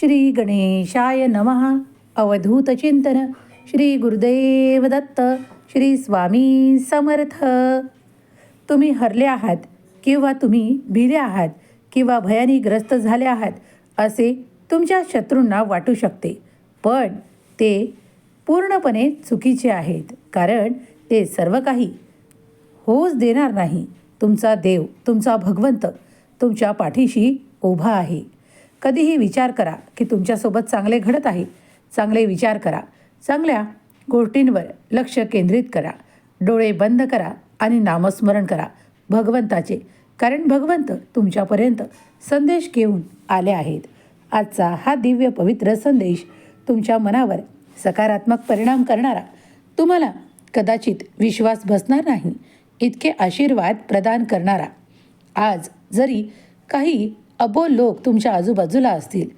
श्री गणेशाय नमः. अवधूत चिंतन. श्री गुरुदेव दत्त. श्री स्वामी समर्थ. तुम्ही हरले आहात किंवा तुम्ही भिले आहात किंवा भयानी ग्रस्त झाले आहात असे तुमच्या शत्रूंना वाटू शकते. पण ते पूर्णपणे चुकीचे आहेत कारण ते सर्व काही होऊच देणार नाही. तुमचा देव तुमचा भगवंत तुमच्या पाठीशी उभा आहे. कधीही विचार करा की तुमच्यासोबत चांगले घडत आहे. चांगले विचार करा. चांगल्या गोष्टींवर लक्ष केंद्रित करा. डोळे बंद करा आणि नामस्मरण करा. भगवंताचे. कारण भगवंत तुमच्यापर्यंत संदेश घेऊन आले आहेत. आजचा हा दिव्य पवित्र संदेश तुमच्या मनावर सकारात्मक परिणाम करणारा. तुम्हाला कदाचित विश्वास बसणार नाही. इतके आशीर्वाद प्रदान करणारा. आज जरी काही अबोल लोक तुमच्या आजूबाजूला असतील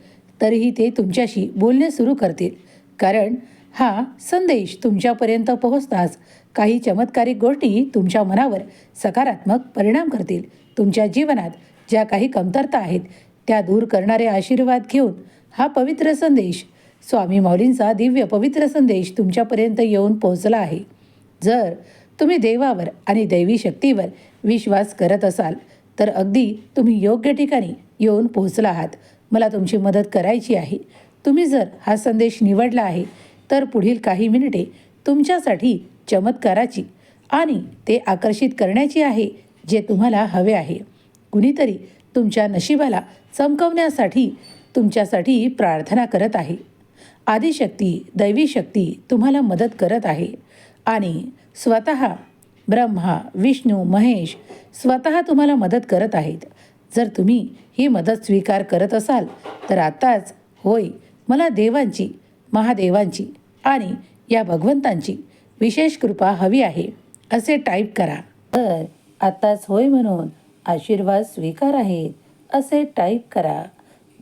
तरीही ते तुमच्याशी बोलणे सुरू करतील. कारण हा संदेश तुमच्यापर्यंत पोहोचताच काही चमत्कारिक गोष्टी तुमच्या मनावर सकारात्मक परिणाम करतील. तुमच्या जीवनात ज्या काही कमतरता आहेत त्या दूर करणारे आशीर्वाद घेऊन हा पवित्र संदेश स्वामी माऊलींचा दिव्य पवित्र संदेश तुमच्यापर्यंत येऊन पोहोचला आहे. जर तुम्ही देवावर आणि दैवी शक्तीवर विश्वास करत असाल तर अगदी तुम्ही योग्य ठिकाणी येऊन पोहोचला आहात. मला तुमची मदत करायची आहे. तुम्ही जर हा संदेश निवडला आहे तर पुढील काही मिनिटे तुमच्यासाठी चमत्काराची आणि ते आकर्षित करण्याची आहे जे तुम्हाला हवे आहे. कुणीतरी तुमच्या नशिबाला चमकवण्यासाठी तुमच्यासाठी प्रार्थना करत आहे. आदिशक्ती दैवी शक्ती तुम्हाला मदत करत आहे. आणि स्वतः ब्रह्मा विष्णू महेश स्वतः तुम्हाला मदत करत आहेत. जर तुम्ही ही मदत स्वीकार करत असाल तर आत्ताच होय मला देवांची महादेवांची आणि या भगवंतांची विशेष कृपा हवी आहे असे टाईप करा. तर आत्ताच होय म्हणून आशीर्वाद स्वीकार आहेत असे टाईप करा.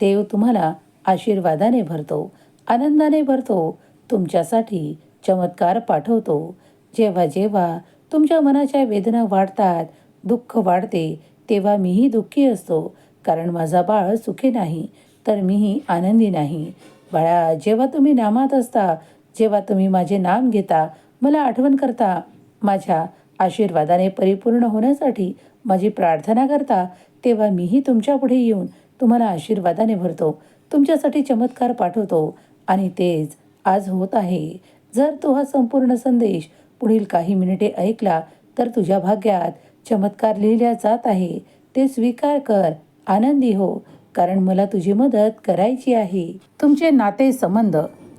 देव तुम्हाला आशीर्वादाने भरतो आनंदाने भरतो तुमच्यासाठी चमत्कार पाठवतो. जेव्हा जेव्हा तुमच्या मनाच्या वेदना वाढतात दुःख वाढते तेव्हा मीही दुःखी असतो. कारण माझा बाळ सुखी नाही तर मीही आनंदी नाही. बाळा जेव्हा तुम्ही नामात असता जेव्हा तुम्ही माझे नाम घेता मला आठवण करता. माझ्या आशीर्वादाने परिपूर्ण होण्यासाठी माझी प्रार्थना करता तेव्हा मीही तुमच्यापुढे येऊन तुम्हाला आशीर्वादाने भरतो. तुमच्यासाठी चमत्कार पाठवतो. आणि तेच आज होत आहे. जर तो हा संपूर्ण संदेश पुढील काही मिनिटे ऐकला तर तुझ्या भाग्यात चमत्कार लिहिल्या जात आहे. ते स्वीकार कर. आनंदी हो कारण मला तुझी मदत करायची आहे. तुमचे नाते संबंध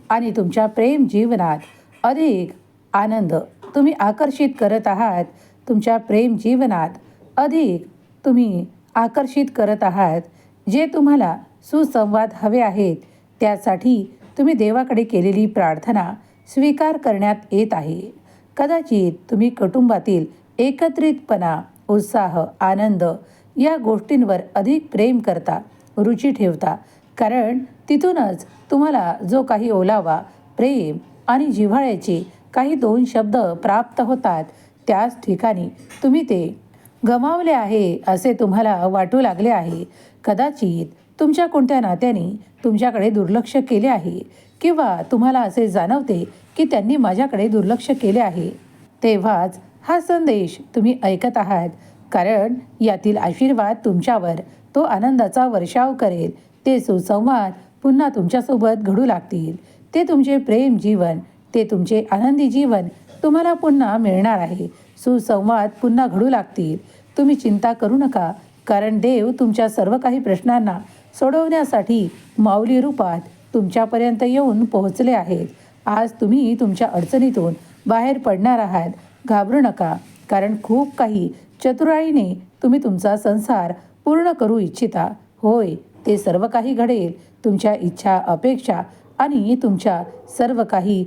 आणि तुमच्या प्रेम जीवनात अधिक आनंद तुम्ही आकर्षित करत आहात. तुमच्या प्रेम जीवनात अधिक तुम्ही आकर्षित करत आहात. जे तुम्हाला सुसंवाद हवे आहेत त्यासाठी तुम्ही देवाकडे केलेली प्रार्थना स्वीकार करण्यात येत आहे. कदाचित तुम्ही कुटुंबातील एकत्रितपणा उत्साह आनंद या गोष्टींवर अधिक प्रेम करता रुची ठेवता. कारण तिथूनच तुम्हाला जो काही ओलावा प्रेम आणि जिव्हाळ्याचे काही दोन शब्द प्राप्त होतात त्याच ठिकाणी तुम्ही ते गमावले आहे असे तुम्हाला वाटू लागले आहे. कदाचित तुमच्या कोणत्या नात्याने तुमच्याकडे दुर्लक्ष केले आहे किंवा तुम्हाला असे जाणवते की त्यांनी माझ्याकडे दुर्लक्ष केले आहे. तेव्हाच हा संदेश तुम्ही ऐकत आहात. कारण यातील आशीर्वाद तुमच्यावर तो आनंदाचा वर्षाव करेल. ते सुसंवाद पुन्हा तुमच्यासोबत घडू लागतील. ते तुमचे प्रेम जीवन ते तुमचे आनंदी जीवन तुम्हाला पुन्हा मिळणार आहे. सुसंवाद पुन्हा घडू लागतील. तुम्ही चिंता करू नका कारण देव तुमच्या सर्व काही प्रश्नांना सोडवण्यासाठी माऊली रूपात तुमच्यापर्यंत येऊन पोहोचले आहेत. आज तुम्ही तुमच्या अडचणीतून बाहेर पडणार आहात. घाबरू नका. कारण खूप काही चतुराईने तुम्ही तुमचा संसार पूर्ण करू इच्छिता. होय ते सर्व काही घडेल तुमच्या इच्छा अपेक्षा आणि तुमच्या सर्व काही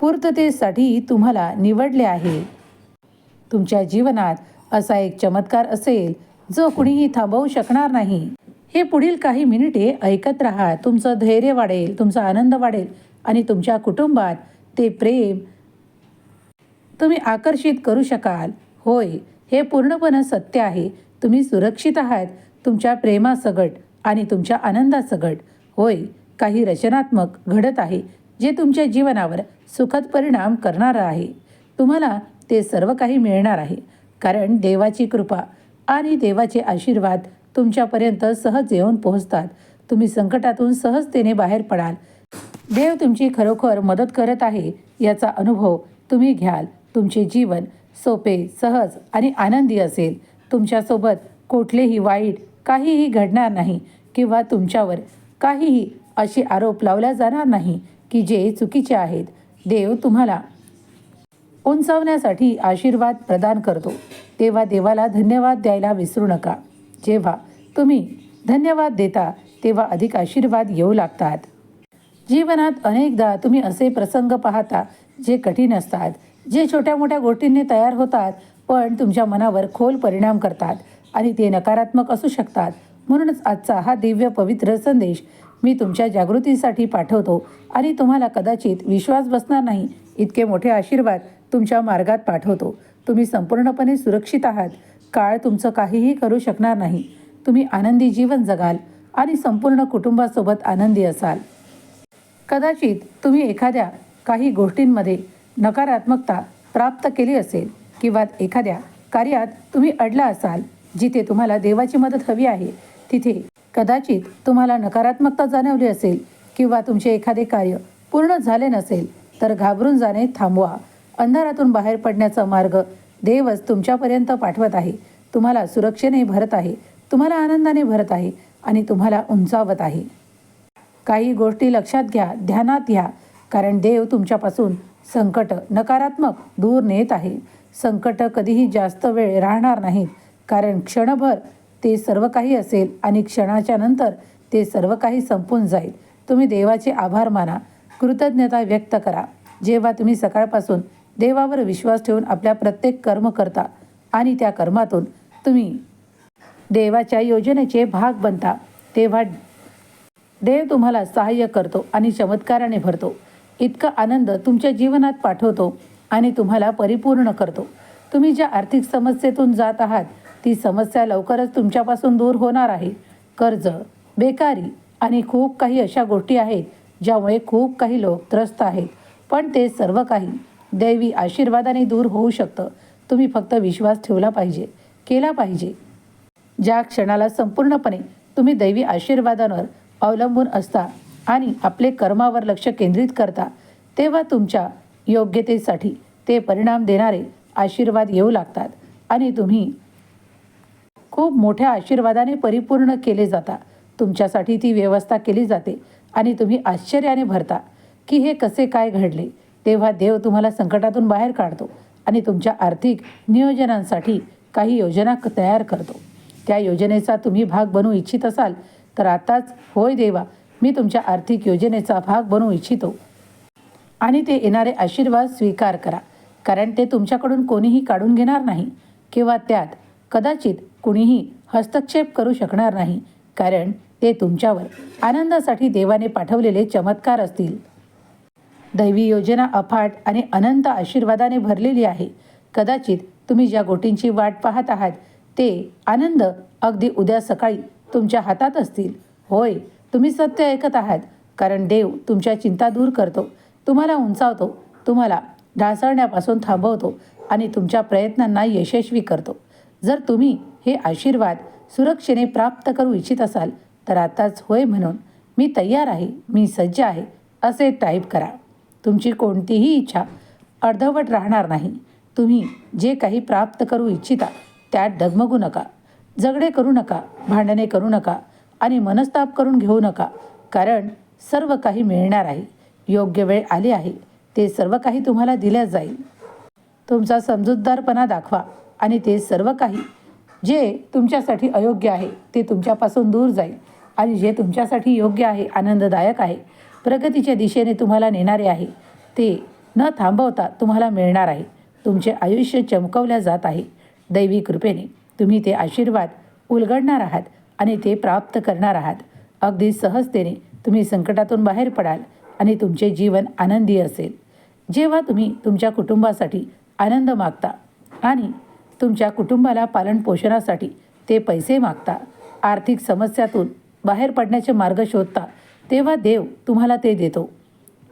पूर्ततेसाठी तुम्हाला निवडले आहे. तुमच्या जीवनात असा एक चमत्कार असेल जो कुणीही थांबवू शकणार नाही. हे पुढील काही मिनिटे ऐकत राहा. तुमचं धैर्य वाढेल तुमचा आनंद वाढेल आणि तुमच्या कुटुंबात ते प्रेम तुम्ही आकर्षित करू शकाल. होय हे पूर्णपणे सत्य आहे. तुम्ही सुरक्षित आहात. तुमच्या प्रेमासगट आणि तुमच्या आनंदासगट. होय काही रचनात्मक घडत आहे जे तुमच्या जीवनावर सुखद परिणाम करणारं आहे. तुम्हाला ते सर्व काही मिळणार आहे. कारण देवाची कृपा आणि देवाचे आशीर्वाद तुमच्यापर्यंत सहज येऊन पोहोचतात. तुम्ही संकटातून सहजतेने बाहेर पडाल. देव तुमची खरोखर मदत करत आहे याचा अनुभव तुम्ही घ्याल. तुमचे जीवन सोपे सहज आणि आनंदी असेल. तुमच्यासोबत कुठलेही वाईट काहीही घडणार नाही किंवा तुमच्यावर काहीही असे आरोप लावल्या जाणार नाही की जे चुकीचे आहेत. देव तुम्हाला उंचावण्यासाठी आशीर्वाद प्रदान करतो. तेव्हा देवाला धन्यवाद द्यायला विसरू नका. जेव्हा तुम्ही धन्यवाद देता तेव्हा अधिक आशीर्वाद येऊ लागतात. जीवनात अनेकदा तुम्ही असे प्रसंग पाहता जे कठीण असतात. जे छोट्या मोठ्या गोष्टींनी तयार होतात पण तुमच्या मनावर खोल परिणाम करतात आणि ते नकारात्मक असू शकतात. म्हणूनच आजचा हा दिव्य पवित्र संदेश मी तुमच्या जागृतीसाठी पाठवतो आणि तुम्हाला कदाचित विश्वास बसणार नाही. इतके मोठे आशीर्वाद तुमच्या मार्गात पाठवतो. तुम्ही संपूर्णपणे सुरक्षित आहात. काळ तुमचं काहीही करू शकणार नाही. तुम्ही आनंदी जीवन जगाल आणि संपूर्ण कुटुंबासोबत आनंदी असाल. कदाचित तुम्ही एखाद्या काही गोष्टींमध्ये नकारात्मकता प्राप्त केली असेल किंवा एखाद्या कार्यात तुम्ही अडला असाल जिथे तुम्हाला देवाची मदत हवी आहे तिथे कदाचित तुम्हाला नकारात्मकता जाणवली असेल किंवा तुमचे एखादे कार्य पूर्ण झाले नसेल तर घाबरून जाणे थांबवा. अंधारातून बाहेर पडण्याचा मार्ग देवच तुमच्यापर्यंत पाठवत आहे. तुम्हाला सुरक्षेने भरत आहे तुम्हाला आनंदाने भरत आहे आणि तुम्हाला उंचावत आहे. काही गोष्टी लक्षात घ्या ध्यानात घ्या कारण देव तुमच्यापासून संकट नकारात्मक दूर नेत आहे. संकट कधीही जास्त वेळ राहणार नाहीत. कारण क्षणभर ते सर्व काही असेल आणि क्षणाच्या नंतर ते सर्व काही संपून जाईल. तुम्ही देवाचे आभार माना. कृतज्ञता व्यक्त करा. जेव्हा तुम्ही सकाळपासून देवावर विश्वास ठेवून आपल्या प्रत्येक कर्म करता आणि त्या कर्मातून तुम्ही देवाच्या योजनेचे भाग बनता तेव्हा देव तुम्हाला सहाय्य करतो आणि चमत्काराने भरतो. इतका आनंद तुमच्या जीवनात पाठवतो आणि तुम्हाला परिपूर्ण करतो. तुम्ही ज्या आर्थिक समस्येतून जात आहात ती समस्या लवकरच तुमच्यापासून दूर होणार आहे. कर्ज बेकारी आणि खूप काही अशा गोष्टी आहेत ज्यामुळे खूप काही लोक त्रस्त आहेत. पण ते सर्व काही दैवी आशीर्वादाने दूर होऊ शकतं. तुम्ही फक्त विश्वास ठेवला पाहिजे केला पाहिजे. ज्या क्षणाला संपूर्णपणे तुम्ही दैवी आशीर्वादांवर अवलंबून असता आणि आपले कर्मावर लक्ष केंद्रित करता तेव्हा तुमच्या योग्यतेसाठी ते परिणाम देणारे आशीर्वाद येऊ लागतात आणि तुम्ही खूप मोठ्या आशीर्वादाने परिपूर्ण केले जाता. तुमच्यासाठी ती व्यवस्था केली जाते आणि तुम्ही आश्चर्याने भरता की हे कसे काय घडले. तेव्हा देव तुम्हाला संकटातून बाहेर काढतो आणि तुमच्या आर्थिक नियोजनांसाठी काही योजना तयार करतो. त्या योजनेचा तुम्ही भाग बनू इच्छित असाल तर आताच होय देवा मी तुमच्या आर्थिक योजनेचा भाग बनू इच्छितो. आणि ते येणारे आशीर्वाद स्वीकार करा. कारण ते तुमच्याकडून कोणीही काढून घेणार नाही किंवा त्यात कदाचित कुणीही हस्तक्षेप करू शकणार नाही. कारण ते तुमच्यावर आनंदासाठी देवाने पाठवलेले चमत्कार असतील. दैवी योजना अफाट आणि अनंत आशीर्वादाने भरलेली आहे. कदाचित तुम्ही ज्या गोटींची वाट पाहत आहात ते आनंद अगदी उद्या सकाळी तुमच्या हातात असतील. होय तुम्ही सत्य ऐकत आहात कारण देव तुमच्या चिंता दूर करतो तुम्हाला उंचावतो तुम्हाला ढासळण्यापासून थांबवतो आणि तुमच्या प्रयत्नांना यशस्वी करतो. जर तुम्ही हे आशीर्वाद सुरक्षेने प्राप्त करू इच्छित असाल तर आताच होय म्हणून मी तयार आहे मी सज्ज आहे असे टाईप करा. तुमची कोणतीही इच्छा अर्धवट राहणार नाही. तुम्ही जे काही प्राप्त करू इच्छिता त्यात डगमगू नका. झगडे करू नका भांडणे करू नका आणि मनस्ताप करून घेऊ नका कारण सर्व काही मिळणार आहे. योग्य वेळ आली आहे. ते सर्व काही तुम्हाला दिल्या जाईल. तुमचा समजूतदारपणा दाखवा आणि ते सर्व काही जे तुमच्यासाठी अयोग्य आहे ते तुमच्यापासून दूर जाईल आणि जे तुमच्यासाठी योग्य आहे आनंददायक आहे प्रगतीच्या दिशेने तुम्हाला नेणारे आहे ते न थांबवता तुम्हाला मिळणार आहे. तुमचे आयुष्य चमकवल्या जात आहे. दैवी कृपेने तुम्ही ते आशीर्वाद उलगडणार आहात. आणि ते प्राप्त करणार आहात. अगदी सहजतेने तुम्ही संकटातून बाहेर पडाल आणि तुमचे जीवन आनंदी असेल. जेव्हा तुम्ही तुमच्या कुटुंबासाठी आनंद मागता आणि तुमच्या कुटुंबाला पालनपोषणासाठी ते पैसे मागता आर्थिक समस्यातून बाहेर पडण्याचे मार्ग शोधता तेव्हा देव तुम्हाला ते देतो.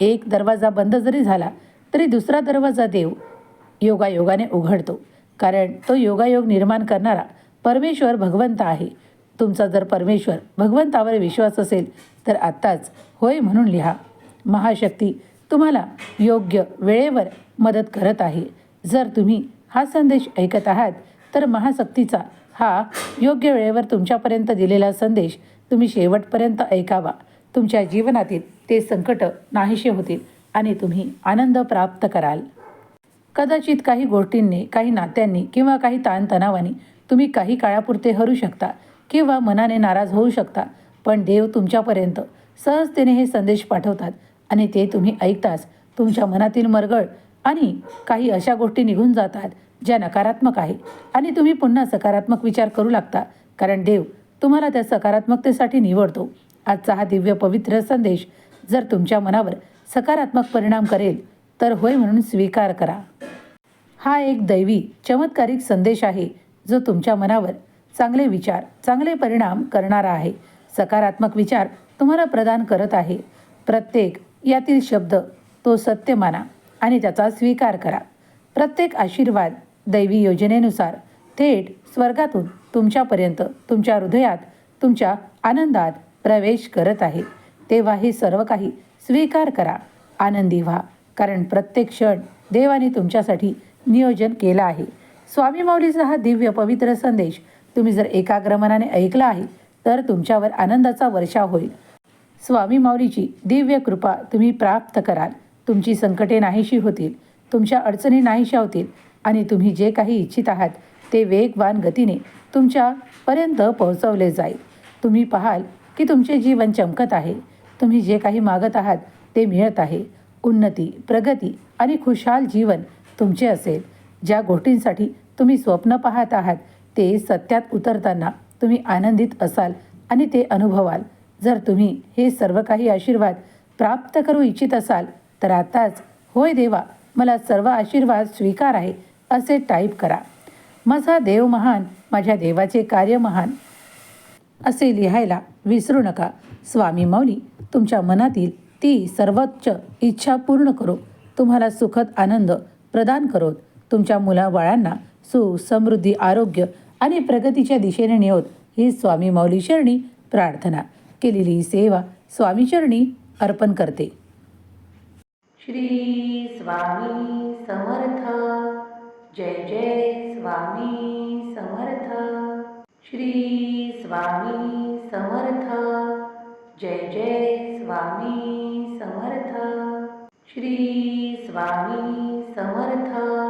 एक दरवाजा बंद जरी झाला तरी दुसरा दरवाजा देव योगायोगाने उघडतो. कारण तो योगायोग निर्माण करणारा परमेश्वर भगवंत आहे. तुमचा जर परमेश्वर भगवंतावर विश्वास असेल तर आत्ताच होय म्हणून लिहा. महाशक्ती तुम्हाला योग्य वेळेवर मदत करत आहे. जर तुम्ही हा संदेश ऐकत आहात तर महाशक्तीचा हा योग्य वेळेवर तुमच्यापर्यंत दिलेला संदेश तुम्ही शेवटपर्यंत ऐकावा. तुमच्या जीवनातील ते संकट नाहीसे होतील आणि तुम्ही आनंद प्राप्त कराल. कदाचित काही गोष्टींनी काही नात्यांनी किंवा काही ताणतणावाने तुम्ही काही काळापुरते हरू शकता. किंवा मनाने नाराज होऊ शकता पण देव तुमच्यापर्यंत सहजतेने हे संदेश पाठवतात आणि ते तुम्ही ऐकताच तुमच्या मनातील मरगळ आणि काही अशा गोष्टी निघून जातात ज्या नकारात्मक आहे आणि तुम्ही पुन्हा सकारात्मक विचार करू लागता कारण देव तुम्हाला त्या सकारात्मकतेसाठी निवडतो. आजचा हा दिव्य पवित्र संदेश जर तुमच्या मनावर सकारात्मक परिणाम करेल तर होय म्हणून स्वीकार करा. हा एक दैवी चमत्कारिक संदेश आहे जो तुमच्या मनावर चांगले विचार चांगले परिणाम करणारा आहे. सकारात्मक विचार तुम्हाला प्रदान करत आहे. प्रत्येक यातील शब्द तो सत्य माना आणि त्याचा स्वीकार करा. प्रत्येक आशीर्वाद दैवी योजनेनुसार थेट स्वर्गातून तुमच्यापर्यंत तुमच्या हृदयात तुमच्या आनंदात प्रवेश करत आहे. तेव्हा हे सर्व काही स्वीकार करा. आनंदी व्हा कारण प्रत्येक क्षण देवाने तुमच्यासाठी नियोजन केलं आहे. स्वामी माऊलीचा हा दिव्य पवित्र संदेश तुम्ही जर एकाग्र मनाने ऐकलं आहे तर तुमच्यावर आनंदाचा वर्षाव होईल. स्वामी माऊलीची दिव्य कृपा तुम्ही प्राप्त कराल. तुमची संकटे नाहीशी होतील तुमच्या अडचणी नाहीशा होतील आणि तुम्ही जे काही इच्छित आहात ते वेगवान गतीने तुमच्यापर्यंत पोहोचवले जाईल. तुम्ही पाहाल की तुमचे जीवन चमकत आहे. तुम्ही जे काही मागत आहात ते मिळत आहे. उन्नती प्रगती आणि खुशाल जीवन तुमचे असेल. ज्या गोष्टींसाठी तुम्ही स्वप्न पाहत आहात ते सत्यात उतरताना तुम्ही आनंदित असाल आणि ते अनुभवाल. जर तुम्ही हे सर्व काही आशीर्वाद प्राप्त करू इच्छित असाल तर आताच होय देवा मला सर्व आशीर्वाद स्वीकार आहे असे टाईप करा. माझा देव महान माझ्या देवाचे कार्य महान असे लिहायला विसरू नका. स्वामी मौली तुमच्या मनातील ती सर्वोच्च इच्छा पूर्ण करो. तुम्हाला सुखद आनंद प्रदान करोत. तुमच्या मुलाबाळांना सुख समृद्धी आरोग्य आणि प्रगतीच्या दिशेने नेओत ही स्वामी माऊली शरणी प्रार्थना. केलेली सेवा स्वामी चरणी अर्पण करते. श्री स्वामी समर्थ. जय जय स्वामी समर्थ. श्री स्वामी समर्थ. जय जय स्वामी समर्थ. श्री स्वामी समर्थ.